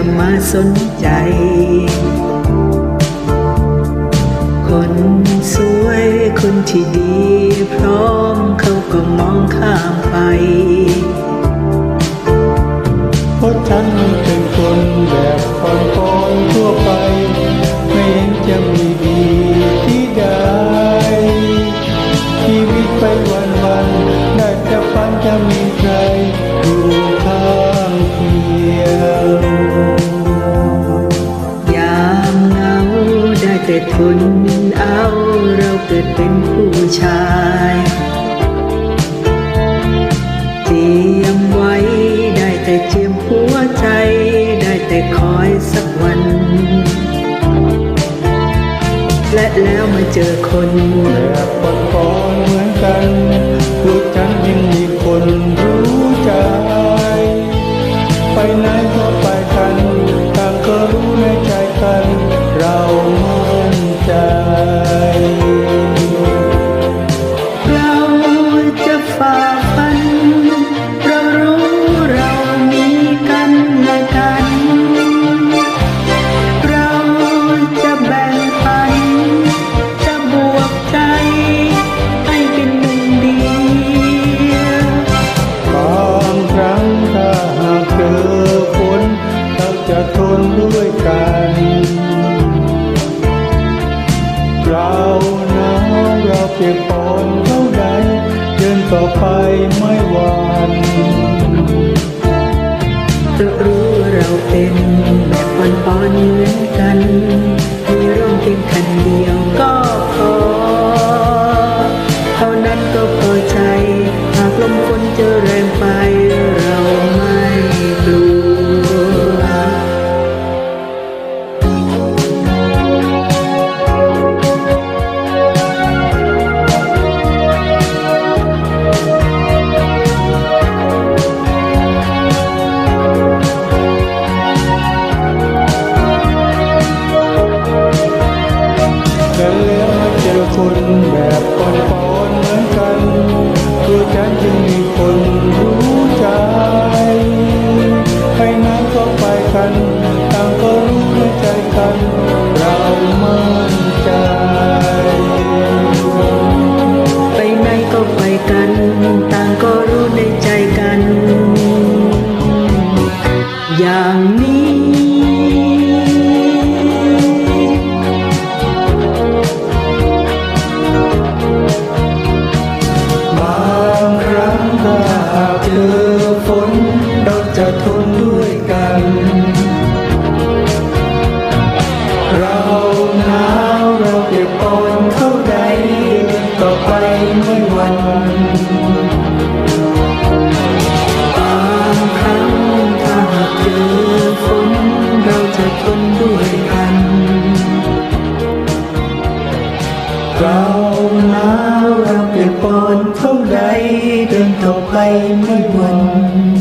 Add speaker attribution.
Speaker 1: ะมาสนใจ คนสวยคนที่ดี พร้อมเขาก็มองข้ามไป
Speaker 2: เพราะฉันมันเป็นคนแบบคนคนทั่วไป ไม่เห็นจะมีดีที่ใดชีวิตไปวันวันได้แต่ฝันจะมี
Speaker 1: ได้แต่นเอาเราเกิดเป็นผู้ชายเจียมไว้ได้แต่เจียมหัวใจ ได้แต่คอยสักวัน และแล้วมาเจอคน
Speaker 2: แบบคนคนเหมือนกันพวกฉันยังมีคนรู้ใจ ไปไหนก็ กันเรา
Speaker 1: หนา
Speaker 2: วเราเปียกปอนเท่าใดเดินต่อไปไม่หวั่น
Speaker 1: เรารู้เราเป็นแบบปอนๆเหมือนกันมีร่มเพียงคันเดียวก็พอเท่านั้นก็พอใจหากลมฝนจะแรงไป เต่
Speaker 2: อไปไม่หวัน